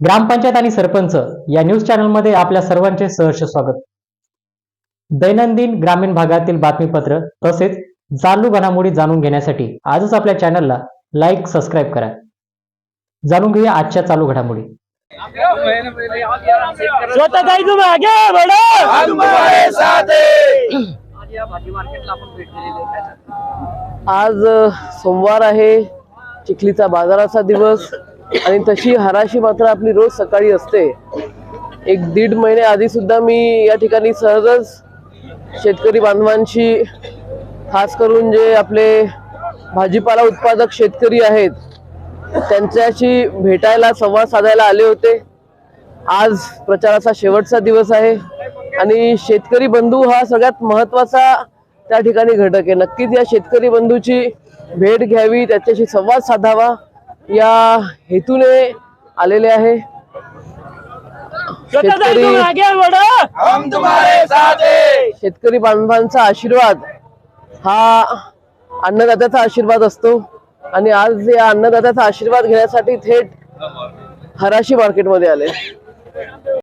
ग्रामपंचायत आणि सरपंच या न्यूज चॅनलमध्ये आपल्या सर्वांचे सहर्ष स्वागत. दैनंदिन ग्रामीण भागातील बातमीपत्र तसेच चालू घडामोडी जाणून घेण्यासाठी आजच आपल्या चॅनलला लाईक सबस्क्राईब करा. जाणून घेऊया आजच्या चालू घडामोडी. आज या भाजी मार्केटला आपण भेट दिलेली आहे काय सांगता? आज अ, सोमवार आहे. चिखलीचा बाजाराचा दिवस. आणि तशी हराशी मात्र आपली रोज सकाळी असते. एक दीड महिने आधी सुद्धा मी या ठिकाणी सहजच शेतकरी बांधवांशी खास करून जे आपले भाजीपाला उत्पादक शेतकरी आहेत त्यांच्याशी भेटायला संवाद साधायला आले होते. आज प्रचाराचा शेवटचा दिवस आहे आणि शेतकरी बंधू हा सगळ्यात महत्त्वाचा त्या ठिकाणी घटक आहे. नक्कीच या शेतकरी बंधूची भेट घ्यावी त्याच्याशी संवाद साधावा. या हेतूने आलेले आहे. शेतकरी हम तुम्हारे साथ हैं. शेतकरी बांधवांचा आशीर्वाद हा अन्नदात्याचा आशीर्वाद असतो. आणि आज या अन्नदात्याचा आशीर्वाद घेण्यासाठी थेट हराशी मार्केटमध्ये आले.